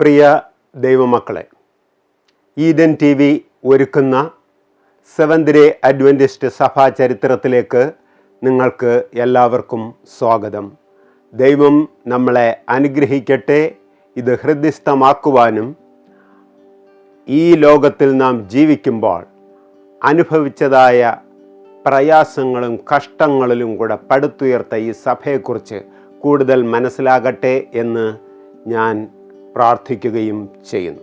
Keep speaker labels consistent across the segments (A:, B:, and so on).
A: പ്രിയ ദൈവമക്കളെ Eden T V ഒരുക്കുന്ന seventh Adventist സഭാ ചരിത്രത്തിലേക്ക് നിങ്ങൾക്ക് എല്ലാവർക്കും സ്വാഗതം. ദൈവം നമ്മളെ അനുഗ്രഹിക്കട്ടെ ഇത് ഹൃദ്യസ്ഥമാക്കുവാനും ഈ ലോകത്തിൽ നാം ജീവിക്കുമ്പോൾ അനുഭവിച്ചതായ പ്രയാസങ്ങളും കഷ്ടങ്ങളിലും കൂടെ പടുത്തുയർത്ത ഈ സഭയെക്കുറിച്ച് കൂടുതൽ മനസ്സിലാകട്ടെ എന്ന് ഞാൻ പ്രാർത്ഥിക്കുകയും ചെയ്യുന്നു.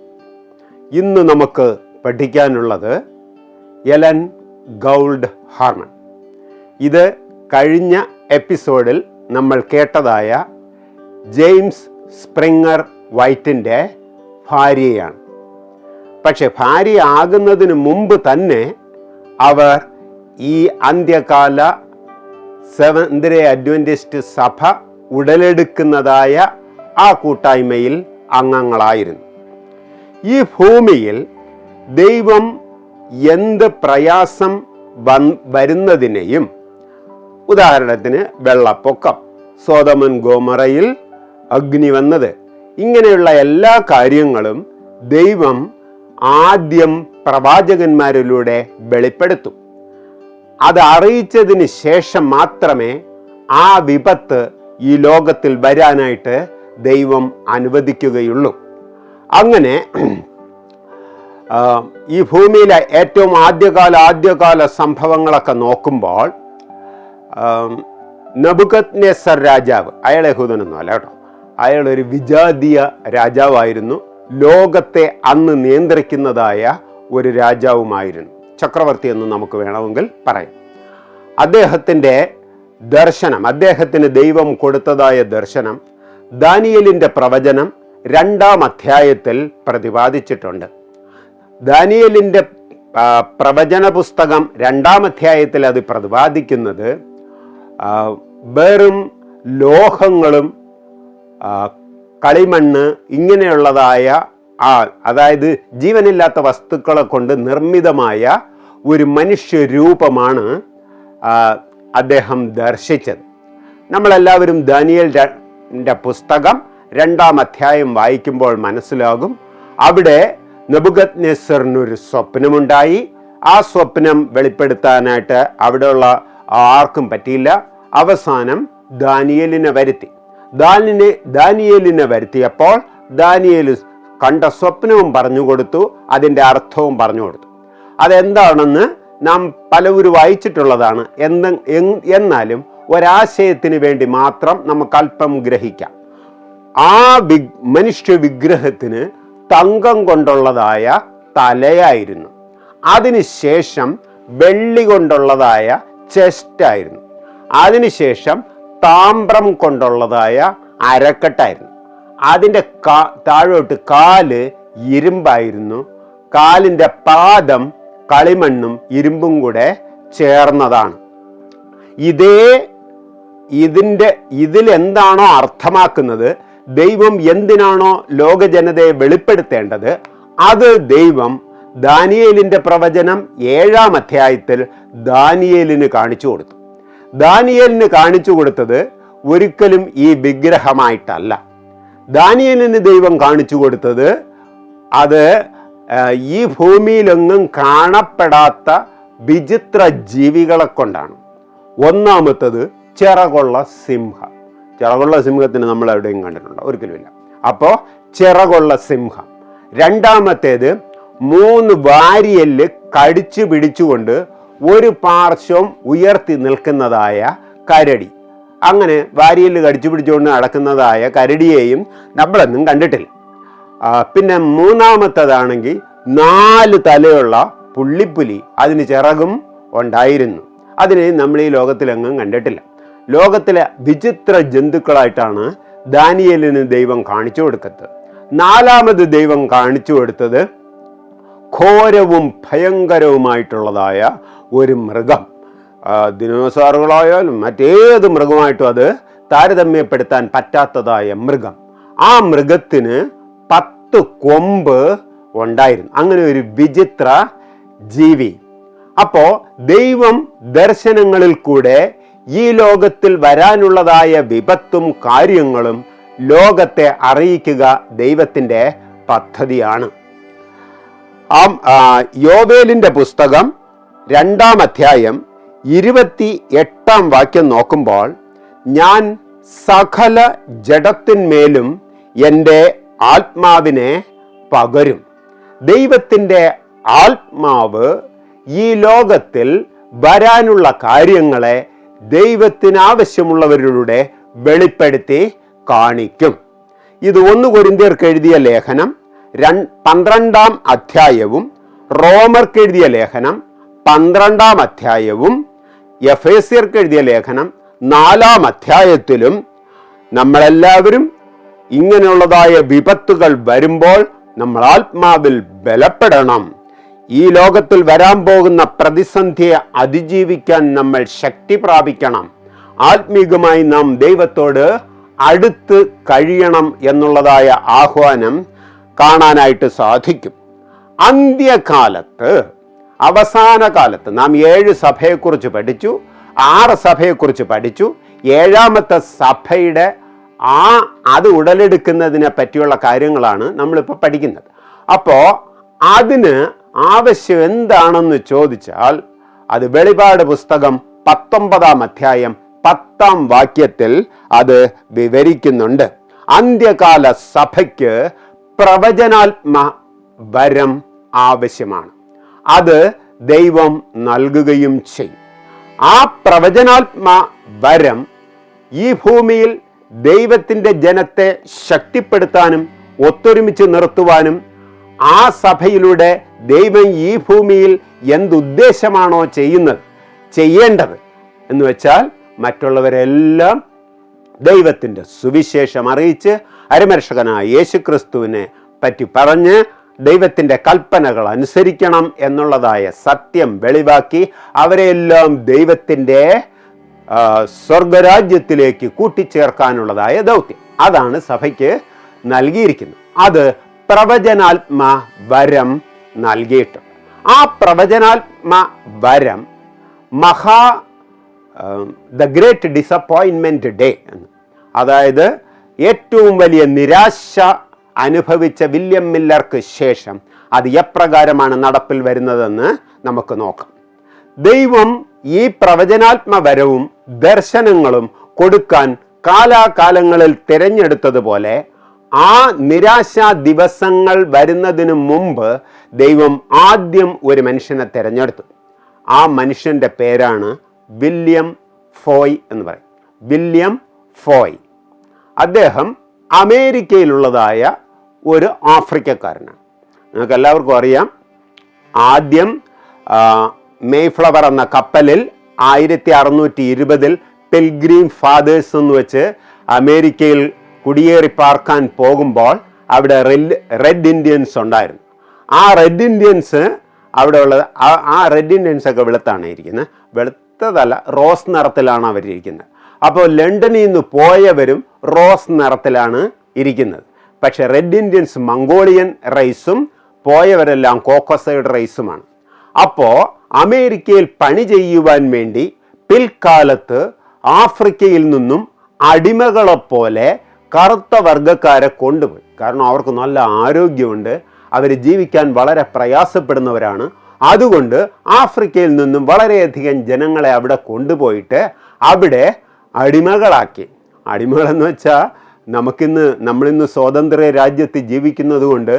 A: ഇന്ന് നമുക്ക് പഠിക്കാനുള്ളത് എലൻ ഗൗൾഡ് ഹാർമൺ. ഇത് കഴിഞ്ഞ എപ്പിസോഡിൽ നമ്മൾ കേട്ടതായ ജെയിംസ് സ്പ്രിങ്ങർ വൈറ്റിന്റെ ഭാര്യയാണ്. പക്ഷെ ഭാര്യ ആകുന്നതിന് മുമ്പ് തന്നെ അവർ ഈ അന്ത്യകാല സെവന്ത് ഡേ അഡ്വന്റിസ്റ്റ് സഭ ഉടലെടുക്കുന്നതായ ആ കൂട്ടായ്മയിൽ അംഗങ്ങളായിരുന്നു. ഈ ഭൂമിയിൽ ദൈവം എന്ത് പ്രയാസം വരുന്നതിനെയും ഉദാഹരണത്തിന് വെള്ളപ്പൊക്കം സോതമൻ ഗോമറയിൽ അഗ്നി വന്നത് ഇങ്ങനെയുള്ള എല്ലാ കാര്യങ്ങളും ദൈവം ആദ്യം പ്രവാചകന്മാരിലൂടെ വെളിപ്പെടുത്തും. അത് അറിയിച്ചതിന് ശേഷം മാത്രമേ ആ വിപത്ത് ഈ ലോകത്തിൽ വരാനായിട്ട് ദൈവം അനുവദിക്കുകയുള്ളൂ. അങ്ങനെ ഈ ഭൂമിയിലെ ഏറ്റവും ആദ്യകാല ആദ്യകാല സംഭവങ്ങളൊക്കെ നോക്കുമ്പോൾ നബുക്കത് നെസർ രാജാവ് അയാൾ യഹൂദനൊന്നും അല്ല കേട്ടോ. അയാൾ ഒരു വിജാതീയ രാജാവായിരുന്നു. ലോകത്തെ അന്ന് നിയന്ത്രിക്കുന്നതായ ഒരു രാജാവുമായിരുന്നു. ചക്രവർത്തി എന്ന് നമുക്ക് വേണമെങ്കിൽ പറയാം. അദ്ദേഹത്തിന്റെ ദർശനം അദ്ദേഹത്തിന് ദൈവം കൊടുത്തതായ ദർശനം ദാനിയലിന്റെ പ്രവചനം രണ്ടാം അധ്യായത്തിൽ പ്രതിപാദിച്ചിട്ടുണ്ട്. ദാനിയലിന്റെ പ്രവചന പുസ്തകം രണ്ടാം അധ്യായത്തിൽ അത് പ്രതിപാദിക്കുന്നത് വെറും ലോഹങ്ങളും കളിമണ്ണ് ഇങ്ങനെയുള്ളതായ ആ അതായത് ജീവനില്ലാത്ത വസ്തുക്കളെ കൊണ്ട് നിർമ്മിതമായ ഒരു മനുഷ്യരൂപമാണ് അദ്ദേഹം ദർശിച്ചത്. നമ്മളെല്ലാവരും ദാനിയൽ പുസ്തകം രണ്ടാം അധ്യായം വായിക്കുമ്പോൾ മനസ്സിലാകും. അവിടെ നബുഗത് നെസറിനൊരു സ്വപ്നമുണ്ടായി. ആ സ്വപ്നം വെളിപ്പെടുത്താനായിട്ട് അവിടെയുള്ള ആർക്കും പറ്റിയില്ല. അവസാനം ദാനിയലിനെ വരുത്തി. ദാനിനെ ദാനിയലിനെ വരുത്തിയപ്പോൾ ദാനിയൽ കണ്ട സ്വപ്നവും പറഞ്ഞു കൊടുത്തു. അതിന്റെ അർത്ഥവും പറഞ്ഞു കൊടുത്തു. അതെന്താണെന്ന് നാം പലവരും വായിച്ചിട്ടുള്ളതാണ്. എൻ- എന്നാലും ഒരാശയത്തിന് വേണ്ടി മാത്രം നമുക്ക് അല്പം ഗ്രഹിക്കാം. ആ വി മനുഷ്യ വിഗ്രഹത്തിന് തങ്കം കൊണ്ടുള്ളതായ തലയായിരുന്നു. അതിനുശേഷം വെള്ളി കൊണ്ടുള്ളതായ ചെസ്റ്റായിരുന്നു അതിനുശേഷം താമ്രം കൊണ്ടുള്ളതായ അരക്കെട്ടായിരുന്നു. അതിന്റെ കാ താഴോട്ട് കാൽ ഇരുമ്പായിരുന്നു. കാലിന്റെ പാദം കളിമണ്ണും ഇരുമ്പും കൂടെ ചേർന്നതാണ്. ഇതേ ഇതിന്റെ ഇതിലെന്താണോ അർത്ഥമാക്കുന്നത് ദൈവം എന്തിനാണോ ലോക ജനതയെ വെളിപ്പെടുത്തേണ്ടത് അത് ദൈവം ദാനിയേലിന്റെ പ്രവചനം ഏഴാം അധ്യായത്തിൽ ദാനിയേലിന് കാണിച്ചു കൊടുത്തു. ദാനിയേലിന് കാണിച്ചു കൊടുത്തത് ഒരിക്കലും ഈ വിഗ്രഹമായിട്ടല്ല. ദാനിയേലിന് ദൈവം കാണിച്ചു കൊടുത്തത് അത് ഈ ഭൂമിയിലെങ്ങും കാണപ്പെടാത്ത വിചിത്ര ജീവികളെ കൊണ്ടാണ്. ഒന്നാമത്തത് ചിറകൊള്ള സിംഹം. ചിറകൊള്ള സിംഹത്തിന് നമ്മൾ എവിടെയും കണ്ടിട്ടുണ്ടോ. ഒരിക്കലുമില്ല. അപ്പോൾ ചിറകൊള്ള സിംഹം. രണ്ടാമത്തേത് മൂന്ന് വാരിയൽ കടിച്ചു പിടിച്ചുകൊണ്ട് ഒരു പാർശ്വം ഉയർത്തി നിൽക്കുന്നതായ കരടി. അങ്ങനെ വാരിയൽ കടിച്ചു പിടിച്ചുകൊണ്ട് നടക്കുന്നതായ കരടിയെയും നമ്മളൊന്നും കണ്ടിട്ടില്ല. പിന്നെ മൂന്നാമത്തതാണെങ്കിൽ നാല് തലയുള്ള പുള്ളിപ്പുലി അതിന് ചിറകും ഉണ്ടായിരുന്നു. അതിനെ നമ്മൾ ഈ ലോകത്തിലെങ്ങും കണ്ടിട്ടില്ല. ലോകത്തിലെ വിചിത്ര ജന്തുക്കളായിട്ടാണ് ദാനിയലിന് ദൈവം കാണിച്ചു കൊടുക്കുന്നത്. നാലാമത് ദൈവം കാണിച്ചു കൊടുത്തത് ഘോരവും ഭയങ്കരവുമായിട്ടുള്ളതായ ഒരു മൃഗം. ദിനോസാറുകളായാലും മറ്റേത് മൃഗമായിട്ടും അത് താരതമ്യപ്പെടുത്താൻ പറ്റാത്തതായ മൃഗം. ആ മൃഗത്തിന് പത്ത് കൊമ്പ് ഉണ്ടായിരുന്നു. അങ്ങനെ ഒരു വിചിത്ര ജീവി. അപ്പോൾ ദൈവം ദർശനങ്ങളിൽ കൂടെ ഈ ലോകത്തിൽ വരാനുള്ളതായ വിപത്തും കാര്യങ്ങളും ലോകത്തെ അറിയിക്കുക ദൈവത്തിന്റെ പദ്ധതിയാണ്. ആ യോവേലിന്റെ പുസ്തകം രണ്ടാം അധ്യായം ഇരുപത്തി എട്ടാം വാക്യം നോക്കുമ്പോൾ ഞാൻ സകല ജഡത്തിന്മേലും എന്റെ ആത്മാവിനെ പകരും. ദൈവത്തിന്റെ ആത്മാവ് ഈ ലോകത്തിൽ വരാനുള്ള കാര്യങ്ങളെ ദൈവത്തിന് ആവശ്യമുള്ളവരിലൂടെ വെളിപ്പെടുത്തി കാണിക്കും. ഇത് ഒന്ന് കൊരിന്തിയർക്ക് എഴുതിയ ലേഖനം പന്ത്രണ്ടാം അധ്യായവും റോമർക്ക് എഴുതിയ ലേഖനം പന്ത്രണ്ടാം അധ്യായവും എഫ് എസിയർക്ക് എഴുതിയ ലേഖനം നാലാം അധ്യായത്തിലും നമ്മളെല്ലാവരും ഇങ്ങനെയുള്ളതായ വിപത്തുകൾ വരുമ്പോൾ നമ്മൾ ആത്മാവിൽ ബലപ്പെടണം. ഈ ലോകത്തിൽ വരാൻ പോകുന്ന പ്രതിസന്ധിയെ അതിജീവിക്കാൻ നമ്മൾ ശക്തി പ്രാപിക്കണം. ആത്മീകമായി നാം ദൈവത്തോട് അടുത്ത് കഴിയണം എന്നുള്ളതായ ആഹ്വാനം കാണാനായിട്ട് സാധിക്കും. അന്ത്യകാലത്ത് അവസാന കാലത്ത് നാം ഏഴ് സഭയെക്കുറിച്ച് പഠിച്ചു. ആറ് സഭയെക്കുറിച്ച് പഠിച്ചു. ഏഴാമത്തെ സഭയുടെ ആ അത് ഉടലെടുക്കുന്നതിനെ പറ്റിയുള്ള കാര്യങ്ങളാണ് നമ്മളിപ്പോൾ പഠിക്കുന്നത്. അപ്പോൾ അതിന് ആവശ്യം എന്താണെന്ന് ചോദിച്ചാൽ അത് വെളിപാട് പുസ്തകം പത്തൊമ്പതാം അധ്യായം പത്താം വാക്യത്തിൽ അത് വിവരിക്കുന്നുണ്ട്. അന്ത്യകാല സഭയ്ക്ക് പ്രവചനാത്മ വരം ആവശ്യമാണ്. അത് ദൈവം നൽകുകയും ചെയ്യും. ആ പ്രവചനാത്മ വരം ഈ ഭൂമിയിൽ ദൈവത്തിന്റെ ജനത്തെ ശക്തിപ്പെടുത്താനും ഒത്തൊരുമിച്ച് നിർത്തുവാനും ആ സഭയിലൂടെ ദൈവം ഈ ഭൂമിയിൽ എന്തുദ്ദേശമാണോ ചെയ്യുന്നത് ചെയ്യേണ്ടത് എന്ന് വെച്ചാൽ മറ്റുള്ളവരെല്ലാം ദൈവത്തിന്റെ സുവിശേഷം അറിയിച്ച് അരമർഷകനായ യേശുക്രിസ്തുവിനെ പറ്റി പറഞ്ഞ് ദൈവത്തിന്റെ കൽപ്പനകൾ അനുസരിക്കണം എന്നുള്ളതായ സത്യം വെളിവാക്കി അവരെല്ലാം ദൈവത്തിന്റെ സ്വർഗരാജ്യത്തിലേക്ക് കൂട്ടിച്ചേർക്കാനുള്ളതായ ദൗത്യം. അതാണ് സഭയ്ക്ക് നൽകിയിരിക്കുന്നത്. അത് പ്രവചനാത്മ വരം നൽകിയിട്ടുണ്ട് ആ പ്രവചനാത്മ വരം മഹാ ദ ഗ്രേറ്റ് ഡിസപ്പോയിൻമെന്റ് ഡേ എന്ന്. അതായത് ഏറ്റവും വലിയ നിരാശ അനുഭവിച്ച വില്യം മില്ലർക്ക് ശേഷം അത് എപ്രകാരമാണ് നടപ്പിൽ വരുന്നതെന്ന് നമുക്ക് നോക്കാം. ദൈവം ഈ പ്രവചനാത്മ വരവും ദർശനങ്ങളും കൊടുക്കാൻ കാലാകാലങ്ങളിൽ തിരഞ്ഞെടുത്തതുപോലെ ആ നിരാശാ ദിവസങ്ങൾ വരുന്നതിന് മുമ്പ് ദൈവം ആദ്യം ഒരു മനുഷ്യനെ തിരഞ്ഞെടുത്തു. ആ മനുഷ്യന്റെ പേരാണ് വില്യം ഫോയ് എന്ന് പറയും. William Foy. അദ്ദേഹം അമേരിക്കയിലുള്ളതായ ഒരു ആഫ്രിക്കക്കാരനാണ്. നിങ്ങൾക്ക് എല്ലാവർക്കും അറിയാം ആദ്യം മെയ്ഫ്ലവർ എന്ന കപ്പലിൽ ആയിരത്തി അറുന്നൂറ്റി ഇരുപതിൽ പെൽഗ്രീം ഫാദേഴ്സ് എന്ന് വെച്ച് അമേരിക്കയിൽ കുടിയേറി പാർക്കാൻ പോകുമ്പോൾ അവിടെ റെഡ് ഇന്ത്യൻസ് ഉണ്ടായിരുന്നു. ആ റെഡ് ഇന്ത്യൻസ് അവിടെ ഉള്ളത് ആ- ആ റെഡ് ഇന്ത്യൻസ് ഒക്കെ വെളുത്താണ് ഇരിക്കുന്നത്. വെളുത്തതല്ല റോസ് നിറത്തിലാണ് അവരിരിക്കുന്നത് അപ്പോൾ ലണ്ടനിൽ നിന്ന് പോയവരും റോസ് നിറത്തിലാണ് ഇരിക്കുന്നത്. പക്ഷേ റെഡ് ഇന്ത്യൻസ് മംഗോളിയൻ റൈസും പോയവരെല്ലാം കോക്കസൈഡ് റൈസുമാണ്. അപ്പോൾ അമേരിക്കയിൽ പണി ചെയ്യുവാൻ വേണ്ടി പിൽക്കാലത്ത് ആഫ്രിക്കയിൽ നിന്നും അടിമകളെപ്പോലെ കറുത്ത വർഗക്കാരെ കൊണ്ടുപോയി. കാരണം അവർക്ക് നല്ല ആരോഗ്യമുണ്ട്. അവർ ജീവിക്കാൻ വളരെ പ്രയാസപ്പെടുന്നവരാണ്. അതുകൊണ്ട് ആഫ്രിക്കയിൽ നിന്നും വളരെയധികം ജനങ്ങളെ അവിടെ കൊണ്ടുപോയിട്ട് അവിടെ അടിമകളാക്കി. അടിമകളെന്ന് വെച്ചാൽ നമുക്കിന്ന് നമ്മളിന്ന് സ്വാതന്ത്ര്യ രാജ്യത്ത് ജീവിക്കുന്നത് കൊണ്ട്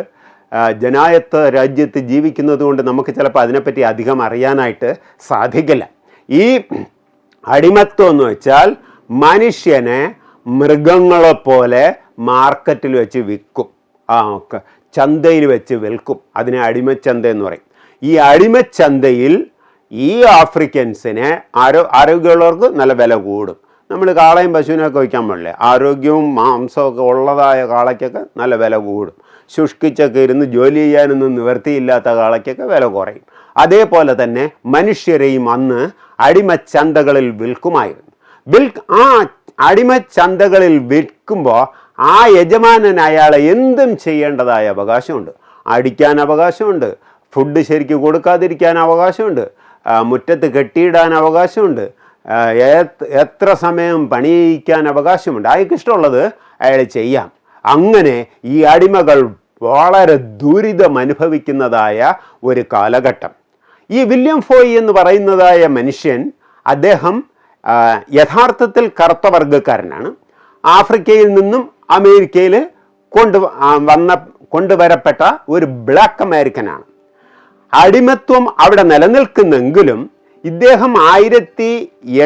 A: ആ, ജനായത്ത രാജ്യത്ത് ജീവിക്കുന്നത് കൊണ്ട് നമുക്ക് ചിലപ്പോൾ അതിനെപ്പറ്റി അധികം അറിയാനായിട്ട് സാധിക്കില്ല. ഈ അടിമത്വം എന്ന് വെച്ചാൽ മനുഷ്യനെ മൃഗങ്ങളെപ്പോലെ മാർക്കറ്റിൽ വെച്ച് വിൽക്കും. ആ ചന്തയിൽ വെച്ച് വിൽക്കും. അതിനെ അടിമച്ചന്ത എന്ന് പറയും. ഈ അടിമച്ചന്തയിൽ ഈ ആഫ്രിക്കൻസിനെ ആരോ ആരോഗ്യമുള്ളവർക്ക് നല്ല വില കൂടും. നമ്മൾ കാളയും പശുവിനൊക്കെ വയ്ക്കാൻ പാടില്ലേ? ആരോഗ്യവും മാംസമൊക്കെ ഉള്ളതായ കാളയ്ക്കൊക്കെ നല്ല വില കൂടും. ശുഷ്കിച്ചൊക്കെ ഇരുന്ന് ജോലി ചെയ്യാനൊന്നും നിവൃത്തിയില്ലാത്ത കാളയ്ക്കൊക്കെ വില കുറയും. അതേപോലെ തന്നെ മനുഷ്യരെയും അന്ന് അടിമച്ചന്തകളിൽ വിൽക്കുമായിരുന്നു. വിൽ ആ അടിമച്ചന്തകളിൽ വിൽക്കുമ്പോൾ ആ യജമാനൻ അയാളെ എന്തും ചെയ്യേണ്ടതായ അവകാശമുണ്ട്. അടിക്കാൻ അവകാശമുണ്ട്. ഫുഡ് ശരിക്ക് കൊടുക്കാതിരിക്കാൻ അവകാശമുണ്ട്. മുറ്റത്ത് കെട്ടിയിടാൻ അവകാശമുണ്ട്. എത്ര സമയം പണി ചെയ്യിക്കാൻ അവകാശമുണ്ട്. അയാൾക്ക് ഇഷ്ടമുള്ളത് അയാൾ ചെയ്യാം. അങ്ങനെ ഈ അടിമകൾ വളരെ ദുരിതമനുഭവിക്കുന്നതായ ഒരു കാലഘട്ടം. ഈ വില്യം ഫോയി എന്ന് പറയുന്നതായ മനുഷ്യൻ അദ്ദേഹം യഥാർത്ഥത്തിൽ കറുത്ത വർഗക്കാരനാണ്. ആഫ്രിക്കയിൽ നിന്നും അമേരിക്കയിൽ കൊണ്ടു വന്ന കൊണ്ടുവരപ്പെട്ട ഒരു ബ്ലാക്ക് അമേരിക്കനാണ്. അടിമത്വം അവിടെ നിലനിൽക്കുന്നെങ്കിലും ഇദ്ദേഹം ആയിരത്തി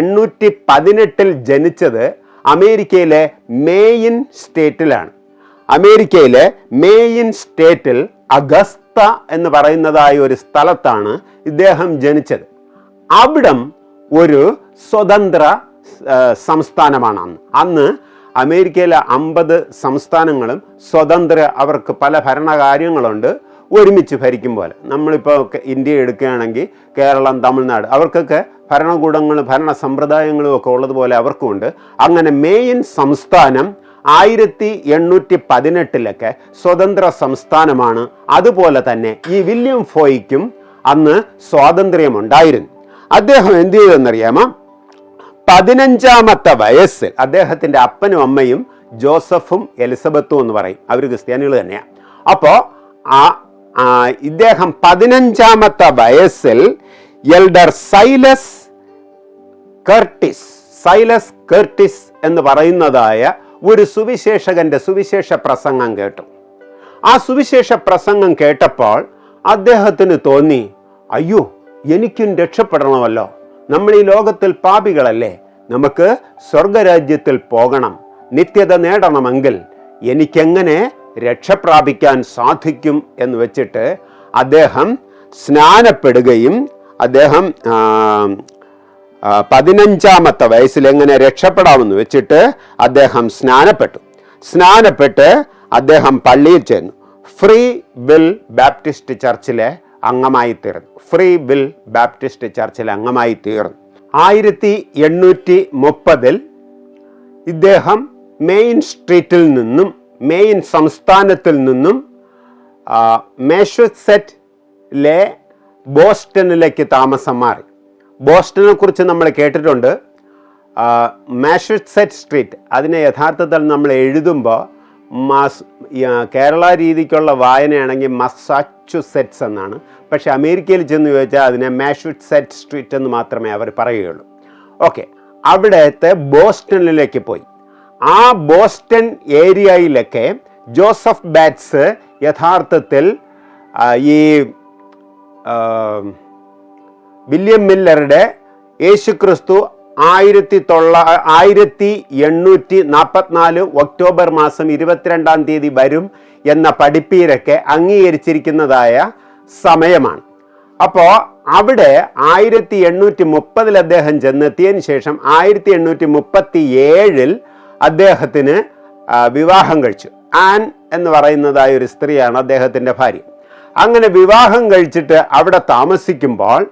A: എണ്ണൂറ്റി പതിനെട്ടിൽ ജനിച്ചത് അമേരിക്കയിലെ മേയിൻ സ്റ്റേറ്റിലാണ്. അമേരിക്കയിലെ മേയിൻ സ്റ്റേറ്റിൽ അഗസ്ത എന്ന് പറയുന്നതായ ഒരു സ്ഥലത്താണ് ഇദ്ദേഹം ജനിച്ചത്. അവിടം ഒരു സ്വതന്ത്ര സംസ്ഥാനമാണ് അന്ന്. അന്ന് അമേരിക്കയിലെ അമ്പത് സംസ്ഥാനങ്ങളും സ്വതന്ത്ര അവർക്ക് പല ഭരണകാര്യങ്ങളുണ്ട് ഒരുമിച്ച് ഭരിക്കും പോലെ. നമ്മളിപ്പോൾ ഇന്ത്യ എടുക്കുകയാണെങ്കിൽ കേരളം തമിഴ്നാട് അവർക്കൊക്കെ ഭരണകൂടങ്ങളും ഭരണ സമ്പ്രദായങ്ങളും ഒക്കെ ഉള്ളതുപോലെ അവർക്കുമുണ്ട്. അങ്ങനെ മെയിൻ സംസ്ഥാനം ആയിരത്തി എണ്ണൂറ്റി പതിനെട്ടിലൊക്കെ സ്വതന്ത്ര സംസ്ഥാനമാണ്. അതുപോലെ തന്നെ ഈ വില്യം ഫോയ്ക്കും അന്ന് സ്വാതന്ത്ര്യമുണ്ടായിരുന്നു. അദ്ദേഹം എന്ത് ചെയ്തെന്നറിയാമോ പതിനഞ്ചാമത്തെ വയസ്സിൽ അദ്ദേഹത്തിന്റെ അപ്പനും അമ്മയും ജോസഫും എലിസബത്തും എന്ന് പറയും. അവർ ക്രിസ്ത്യാനികൾ തന്നെയാണ് അപ്പോൾ ആ ഇദ്ദേഹം പതിനഞ്ചാമത്തെ വയസ്സിൽ Elder Silas Curtis Silas Curtis എന്ന് പറയുന്നതായ ഒരു സുവിശേഷകന്റെ സുവിശേഷ പ്രസംഗം കേട്ടു. ആ സുവിശേഷ പ്രസംഗം കേട്ടപ്പോൾ അദ്ദേഹത്തിന് തോന്നി അയ്യോ എനിക്കും രക്ഷപ്പെടണമല്ലോ. നമ്മൾ ഈ ലോകത്തിൽ പാപികളല്ലേ? നമുക്ക് സ്വർഗരാജ്യത്തിൽ പോകണം നിത്യത നേടണമെങ്കിൽ എനിക്കെങ്ങനെ രക്ഷപ്രാപിക്കാൻ സാധിക്കും എന്ന് വെച്ചിട്ട് അദ്ദേഹം സ്നാനപ്പെടുകയും അദ്ദേഹം പതിനഞ്ചാമത്തെ വയസ്സിൽ എങ്ങനെ രക്ഷപ്പെടാമെന്ന് വെച്ചിട്ട് അദ്ദേഹം സ്നാനപ്പെട്ടു. സ്നാനപ്പെട്ട് അദ്ദേഹം പള്ളിയിൽ ചെന്നു. ഫ്രീ വിൽ ബാപ്റ്റിസ്റ്റ് ചർച്ചിലെ അംഗമായി തീർന്നു ഫ്രീ ബിൽ ബാപ്റ്റിസ്റ്റ് ചർച്ചിൽ അംഗമായി തീർന്നു ആയിരത്തി എണ്ണൂറ്റി മുപ്പതിൽ ഇദ്ദേഹം മെയിൻ സ്ട്രീറ്റിൽ നിന്നും മെയിൻ സംസ്ഥാനത്തിൽ നിന്നും മേഷ്വസെറ്റിലെ ബോസ്റ്റണിലേക്ക് താമസം മാറി. ബോസ്റ്റണിനെ കുറിച്ച് നമ്മൾ കേട്ടിട്ടുണ്ട്. മാഷസെറ്റ് സ്ട്രീറ്റ് അതിനെ യഥാർത്ഥത്തിൽ നമ്മൾ എഴുതുമ്പോൾ മാസ് കേരള രീതിക്കുള്ള വായനയാണെങ്കിൽ മസാച്ചുസെറ്റ്സ് എന്നാണ്. പക്ഷേ അമേരിക്കയിൽ ചെന്ന് ചോദിച്ചാൽ അതിനെ മാഷുസെറ്റ് സ്ട്രീറ്റ് എന്ന് മാത്രമേ അവർ പറയുകയുള്ളൂ. ഓക്കെ അവിടത്തെ ബോസ്റ്റണിലേക്ക് പോയി. ആ ബോസ്റ്റൺ ഏരിയയിലൊക്കെ ജോസഫ് ബാറ്റ്സ് യഥാർത്ഥത്തിൽ ഈ വില്യം മില്ലറുടെ യേശുക്രിസ്തു ആയിരത്തി തൊള്ള ആയിരത്തി എണ്ണൂറ്റി നാൽപ്പത്തിനാല് ഒക്ടോബർ മാസം ഇരുപത്തിരണ്ടാം തീയതി വരും എന്ന പഠിപ്പീരൊക്കെ അംഗീകരിച്ചിരിക്കുന്നതായ സമയമാണ്. അപ്പോൾ അവിടെ ആയിരത്തി എണ്ണൂറ്റി മുപ്പതിൽ അദ്ദേഹം ചെന്നെത്തിയതിന് ശേഷം ആയിരത്തി എണ്ണൂറ്റി മുപ്പത്തി ഏഴിൽ അദ്ദേഹത്തിന് വിവാഹം കഴിച്ചു. ആൻ എന്ന് പറയുന്നതായ ഒരു സ്ത്രീയാണ് അദ്ദേഹത്തിന്റെ ഭാര്യ. അങ്ങനെ വിവാഹം കഴിച്ചിട്ട് അവിടെ താമസിക്കുമ്പോൾ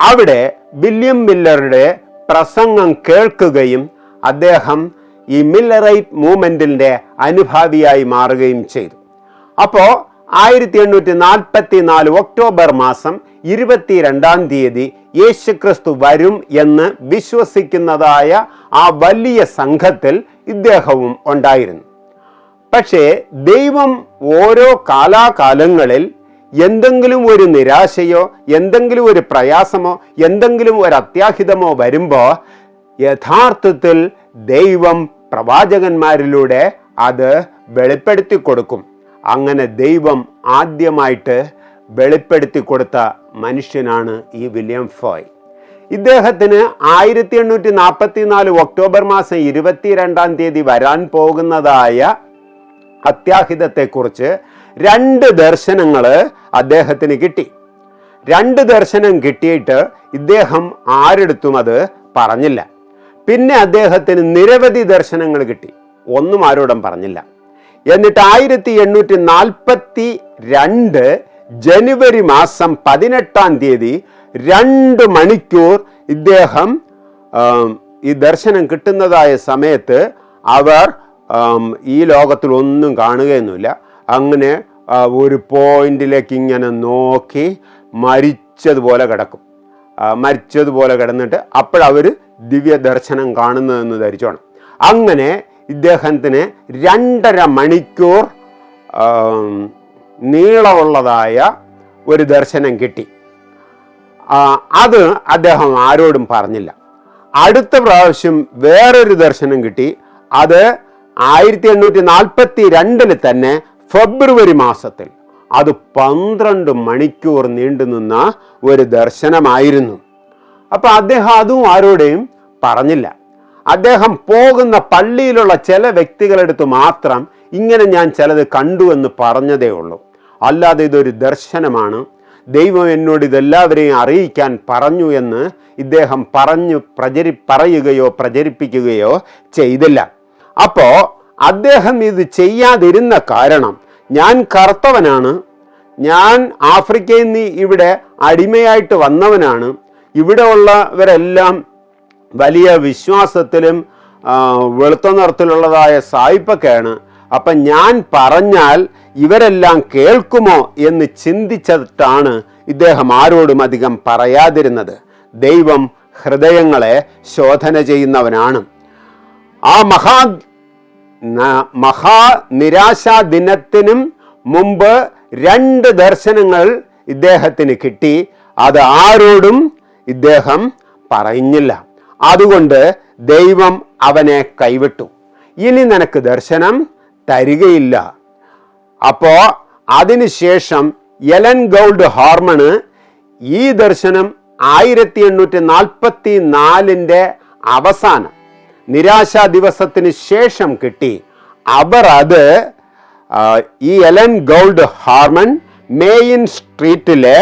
A: അവിടെ വില്യം മില്ലറുടെ പ്രസംഗം കേൾക്കുകയും അദ്ദേഹം ഈ മില്ലറൈറ്റ് മൂവ്മെന്റിന്റെ അനുഭാവിയായി മാറുകയും ചെയ്തു. അപ്പോൾ ആയിരത്തി എണ്ണൂറ്റി നാൽപ്പത്തി നാല് ഒക്ടോബർ മാസം ഇരുപത്തിരണ്ടാം തീയതി യേശുക്രിസ്തു വരും എന്ന് വിശ്വസിക്കുന്നതായ ആ വലിയ സംഘത്തിൽ ഇദ്ദേഹവും ഉണ്ടായിരുന്നു. പക്ഷേ ദൈവം ഓരോ കാലാകാലങ്ങളിൽ എന്തെങ്കിലും ഒരു നിരാശയോ എന്തെങ്കിലും ഒരു പ്രയാസമോ എന്തെങ്കിലും ഒരു അത്യാഹിതമോ വരുമ്പോൾ യഥാർത്ഥത്തിൽ ദൈവം പ്രവാചകന്മാരിലൂടെ അത് വെളിപ്പെടുത്തി കൊടുക്കും. അങ്ങനെ ദൈവം ആദ്യമായിട്ട് വെളിപ്പെടുത്തി കൊടുത്ത മനുഷ്യനാണ് ഈ വില്യം ഫോയ്. ഇദ്ദേഹത്തിന് ആയിരത്തി എണ്ണൂറ്റി നാൽപ്പത്തി നാല് ഒക്ടോബർ മാസം ഇരുപത്തി രണ്ടാം തീയതി വരാൻ പോകുന്നതായ അത്യാഹിതത്തെക്കുറിച്ച് രണ്ട് ദർശനങ്ങൾ അദ്ദേഹത്തിന് കിട്ടി. രണ്ട് ദർശനം കിട്ടിയിട്ട് ഇദ്ദേഹം ആരെടുത്തും അത് പറഞ്ഞില്ല. പിന്നെ അദ്ദേഹത്തിന് നിരവധി ദർശനങ്ങൾ കിട്ടി. ഒന്നും ആരോടും പറഞ്ഞില്ല. എന്നിട്ട് ആയിരത്തി എണ്ണൂറ്റി നാൽപ്പത്തി രണ്ട് ജനുവരി മാസം പതിനെട്ടാം തീയതി രണ്ട് മണിക്കൂർ ഇദ്ദേഹം ഈ ദർശനം കിട്ടുന്നതായ സമയത്ത് അവർ ഈ ലോകത്തിൽ ഒന്നും കാണുകയൊന്നുമില്ല. അങ്ങനെ ഒരു പോയിന്റിലേക്ക് ഇങ്ങനെ നോക്കി മരിച്ചതുപോലെ കിടക്കും. മരിച്ചതുപോലെ കിടന്നിട്ട് അപ്പോഴവർ ദിവ്യ ദർശനം കാണുന്നതെന്ന് ധരിച്ചോണം. അങ്ങനെ ഇദ്ദേഹത്തിന് രണ്ടര മണിക്കൂർ നീളമുള്ളതായ ഒരു ദർശനം കിട്ടി. അത് അദ്ദേഹം ആരോടും പറഞ്ഞില്ല. അടുത്ത പ്രാവശ്യം വേറൊരു ദർശനം കിട്ടി. അത് ആയിരത്തി എണ്ണൂറ്റി നാൽപ്പത്തി രണ്ടിൽ തന്നെ ഫെബ്രുവരി മാസത്തിൽ അത് പന്ത്രണ്ട് മണിക്കൂർ നീണ്ടു നിന്ന ഒരു ദർശനമായിരുന്നു. അപ്പൊ അദ്ദേഹം അതും ആരോടെയും പറഞ്ഞില്ല. അദ്ദേഹം പോകുന്ന പള്ളിയിലുള്ള ചില വ്യക്തികളെടുത്ത് മാത്രം ഇങ്ങനെ ഞാൻ ചിലത് കണ്ടു എന്ന് പറഞ്ഞതേ ഉള്ളൂ. അല്ലാതെ ഇതൊരു ദർശനമാണ്. ദൈവം എന്നോട് ഇതെല്ലാവരെയും അറിയിക്കാൻ പറഞ്ഞു എന്ന് ഇദ്ദേഹം പറഞ്ഞു പ്രചരി പറയുകയോ പ്രചരിപ്പിക്കുകയോ ചെയ്തില്ല. അപ്പോ അദ്ദേഹം ഇത് ചെയ്യാതിരുന്ന കാരണം ഞാൻ കറുത്തവനാണ്. ഞാൻ ആഫ്രിക്കയിൽ നിന്ന് ഇവിടെ അടിമയായിട്ട് വന്നവനാണ്. ഇവിടെ ഉള്ളവരെല്ലാം വലിയ വിശ്വാസത്തിലും വെളുത്ത നിറത്തിലുള്ളതായ സായിപ്പൊക്കെയാണ്. അപ്പം ഞാൻ പറഞ്ഞാൽ ഇവരെല്ലാം കേൾക്കുമോ എന്ന് ചിന്തിച്ചിട്ടാണ് ഇദ്ദേഹം ആരോടും അധികം പറയാതിരുന്നത്. ദൈവം ഹൃദയങ്ങളെ ശോധന ചെയ്യുന്നവനാണ്. ആ മഹാ മഹാ നിരാശാ ദിനത്തിനും മുമ്പ് രണ്ട് ദർശനങ്ങൾ ഇദ്ദേഹത്തിന് കിട്ടി. അത് ആരോടും ഇദ്ദേഹം പറഞ്ഞില്ല. അതുകൊണ്ട് ദൈവം അവനെ കൈവിട്ടു. ഇനി നിനക്ക് ദർശനം തരികയില്ല. അപ്പോ അതിനുശേഷം എലൻ ഗൗൾഡ് ഹോർമണ് ഈ ദർശനം ആയിരത്തി എണ്ണൂറ്റി നാൽപ്പത്തി നാലിന്റെ അവസാനം നിരാശാ ദിവസത്തിന് ശേഷം കിട്ടി. അവർ അത് ഈ എലൻ ഗോൾഡ് ഹാർമൺ മേയിൻ സ്ട്രീറ്റിലെ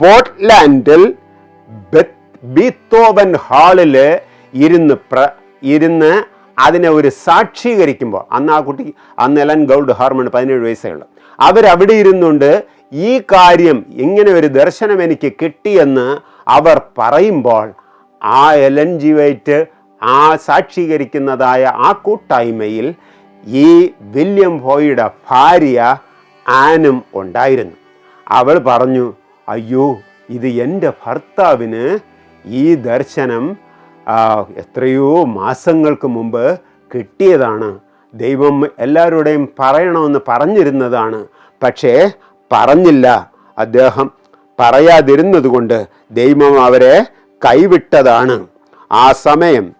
A: പോർട്ട്ലാൻഡിൽ ബെത്ത് ബീത്തോവൻ ഹാളിൽ ഇരുന്ന് പ്ര ഇരുന്ന് അതിനെ ഒരു സാക്ഷീകരിക്കുമ്പോൾ അന്ന് ആ കുട്ടി അന്ന് എലൻ ഗൗൾഡ് ഹാർമൺ പതിനേഴ് വയസ്സേ ഉള്ളൂ അവരവിടെ ഇരുന്നുകൊണ്ട് ഈ കാര്യം ഇങ്ങനെ ഒരു ദർശനം എനിക്ക് കിട്ടിയെന്ന് അവർ പറയുമ്പോൾ ആ എലൻ ജി വൈറ്റ് ആ സാക്ഷീകരിക്കുന്നതായ ആ കൂട്ടായ്മയിൽ ഈ വില്യം ഫോയുടെ ഭാര്യ ആനും ഉണ്ടായിരുന്നു. അവൾ പറഞ്ഞു അയ്യോ ഇത് എന്റെ ഭർത്താവിന് ഈ ദർശനം എത്രയോ മാസങ്ങൾക്ക് മുമ്പ് കിട്ടിയതാണ്. ദൈവം എല്ലാവരുടെയും പറയണമെന്ന് പറഞ്ഞിരുന്നതാണ്. പക്ഷേ പറഞ്ഞില്ല. അദ്ദേഹം പറയാതിരുന്നത് കൊണ്ട് ദൈവം അവരെ കൈവിട്ടതാണ്. ആ സമയം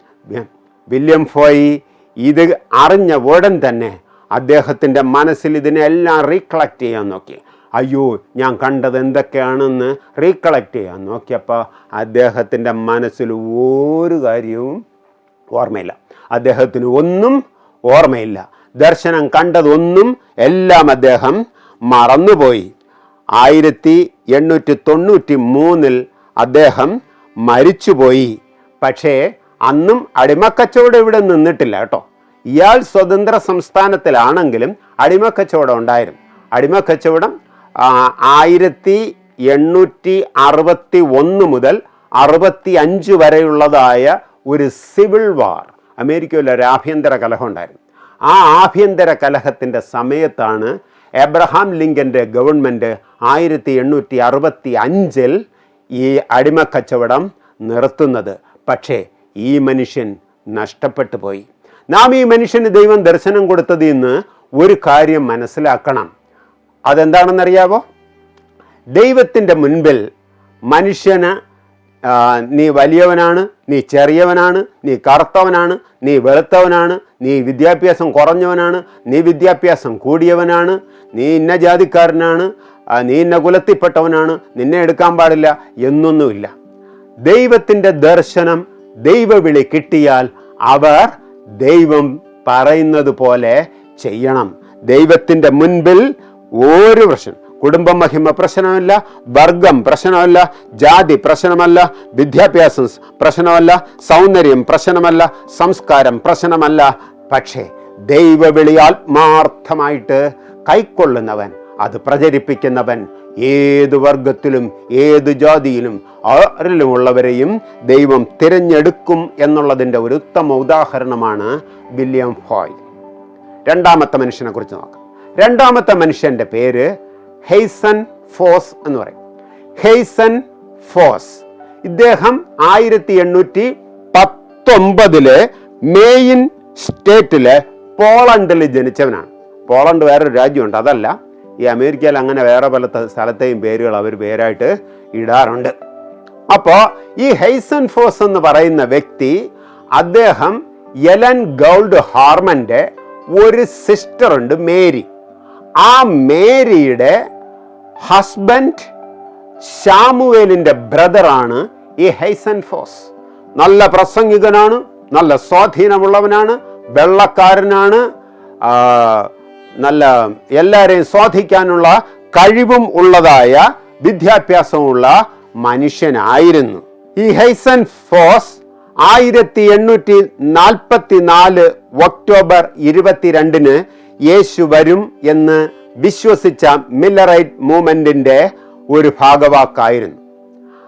A: വില്യം ഫോയി ഇത് അറിഞ്ഞ ഉടൻ തന്നെ അദ്ദേഹത്തിന്റെ മനസ്സിൽ ഇതിനെല്ലാം റീകളക്ട് ചെയ്യാൻ നോക്കി. അയ്യോ ഞാൻ കണ്ടത് എന്തൊക്കെയാണെന്ന് റീകളക്ട് ചെയ്യാൻ നോക്കിയപ്പോൾ അദ്ദേഹത്തിന്റെ മനസ്സിൽ ഒരു കാര്യവും ഓർമ്മയില്ല. അദ്ദേഹത്തിന് ഒന്നും ഓർമ്മയില്ല. ദർശനം കണ്ടതൊന്നും എല്ലാം അദ്ദേഹം മറന്നുപോയി. ആയിരത്തി എണ്ണൂറ്റി തൊണ്ണൂറ്റി മൂന്നിൽ അദ്ദേഹം മരിച്ചുപോയി. പക്ഷേ അന്നും അടിമക്കച്ചവടം ഇവിടെ നിന്നിട്ടില്ല കേട്ടോ. ഇയാൾ സ്വതന്ത്ര സംസ്ഥാനത്തിലാണെങ്കിലും അടിമക്കച്ചവടം ഉണ്ടായിരുന്നു. അടിമക്കച്ചവടം ആയിരത്തി എണ്ണൂറ്റി അറുപത്തി ഒന്ന് മുതൽ അറുപത്തി അഞ്ച് വരെയുള്ളതായ ഒരു സിവിൽ വാർ അമേരിക്കയിൽ ഒരു ആഭ്യന്തര കലഹം ഉണ്ടായിരുന്നു. ആ ആഭ്യന്തര കലഹത്തിന്റെ സമയത്താണ് എബ്രഹാം ലിങ്കന്റെ ഗവൺമെന്റ് ആയിരത്തി എണ്ണൂറ്റി അറുപത്തി അഞ്ചിൽ ഈ അടിമക്കച്ചവടം നിർത്തുന്നത്. പക്ഷേ ഈ മനുഷ്യൻ നഷ്ടപ്പെട്ടു പോയി. നാം ഈ മനുഷ്യന് ദൈവം ദർശനം കൊടുത്തത് ഇന്ന് ഒരു കാര്യം മനസ്സിലാക്കണം. അതെന്താണെന്നറിയാവോ? ദൈവത്തിന്റെ മുൻപിൽ മനുഷ്യന് നീ വലിയവനാണ് നീ ചെറിയവനാണ് നീ കറുത്തവനാണ് നീ വെളുത്തവനാണ് നീ വിദ്യാഭ്യാസം കുറഞ്ഞവനാണ് നീ വിദ്യാഭ്യാസം കൂടിയവനാണ് നീ ഇന്ന ജാതിക്കാരനാണ് നീ ഇന്ന കുലത്തിൽപ്പെട്ടവനാണ് നിന്നെ എടുക്കാൻ പാടില്ല എന്നൊന്നുമില്ല. ദൈവത്തിന്റെ ദർശനം ദൈവവിളി കിട്ടിയാൽ അവർ ദൈവം പറയുന്നത് പോലെ ചെയ്യണം. ദൈവത്തിന്റെ മുൻപിൽ ഒരു പ്രശ്നം കുടുംബ മഹിമ പ്രശ്നമല്ല വർഗം പ്രശ്നമല്ല ജാതി പ്രശ്നമല്ല വിദ്യാഭ്യാസം പ്രശ്നമല്ല സൗന്ദര്യം പ്രശ്നമല്ല സംസ്കാരം പ്രശ്നമല്ല. പക്ഷേ ദൈവവിളി ആത്മാർത്ഥമായിട്ട് കൈക്കൊള്ളുന്നവൻ അത് പ്രചരിപ്പിക്കുന്നവൻ ഏത് വർഗത്തിലും ഏത് ജാതിയിലും ആരിലുമുള്ളവരെയും ദൈവം തിരഞ്ഞെടുക്കും എന്നുള്ളതിന്റെ ഒരു ഉത്തമ ഉദാഹരണമാണ് വില്യം ഫോയ് രണ്ടാമത്തെ മനുഷ്യനെ കുറിച്ച് നോക്കാം. രണ്ടാമത്തെ മനുഷ്യന്റെ പേര് ഹെയ്സൺ ഫോസ് എന്ന് പറയും. ഹെയ്സൺ ഫോസ്. ഇദ്ദേഹം ആയിരത്തി എണ്ണൂറ്റി പത്തൊമ്പതിൽ മെയിൻ സ്റ്റേറ്റിലെ പോളണ്ടിൽ ജനിച്ചവനാണ്. പോളണ്ട് വേറൊരു രാജ്യമുണ്ട് അതല്ല. ഈ അമേരിക്കയിൽ അങ്ങനെ വേറെ പല സ്ഥലത്തെയും പേരുകൾ അവർ പേരായിട്ട് ഇടാറുണ്ട്. അപ്പോൾ ഈ ഹെയ്സൺ ഫോസ് എന്ന് പറയുന്ന വ്യക്തി അദ്ദേഹം എലൻ ഗൗൾഡ് ഹാർമന്റെ ഒരു സിസ്റ്റർ ഉണ്ട് മേരി. ആ മേരിയുടെ ഹസ്ബൻഡ് ഷാമുവേലിന്റെ ബ്രദറാണ് ഈ ഹൈസൻ ഫോസ്. നല്ല പ്രസംഗികനാണ് നല്ല സ്വാധീനമുള്ളവനാണ് വെള്ളക്കാരനാണ് നല്ല എല്ലാവരെയും സ്വാധിക്കാനുള്ള കഴിവും ഉള്ളതായ വിദ്യാഭ്യാസമുള്ള മനുഷ്യനായിരുന്നു. ഈ ഹൈസൻ ഫോസ് ആയിരത്തി എണ്ണൂറ്റി നാൽപ്പത്തി നാല് ഒക്ടോബർ ഇരുപത്തിരണ്ടിന് യേശു വരും എന്ന് വിശ്വസിച്ച മില്ലറൈറ്റ് മൂവ്മെന്റിന്റെ ഒരു ഭാഗവാക്കായിരുന്നു.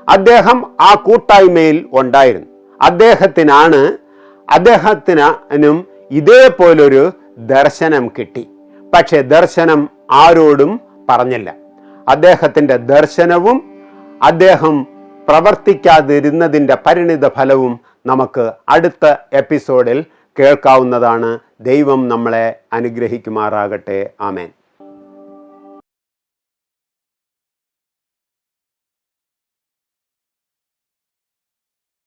A: അദ്ദേഹം ആ കൂട്ടായ്മയിൽ ഉണ്ടായിരുന്നു. അദ്ദേഹത്തിനാണ് അദ്ദേഹത്തിനും ഇതേപോലൊരു ദർശനം കിട്ടി. പക്ഷെ ദർശനം ആരോടും പറഞ്ഞില്ല. അദ്ദേഹത്തിന്റെ ദർശനവും അദ്ദേഹം പ്രവർത്തിക്കാതിരുന്നതിന്റെ പരിണിത ഫലവും നമുക്ക് അടുത്ത എപ്പിസോഡിൽ കേൾക്കാവുന്നതാണ്. ദൈവം നമ്മളെ അനുഗ്രഹിക്കുമാറാകട്ടെ. ആമേൻ.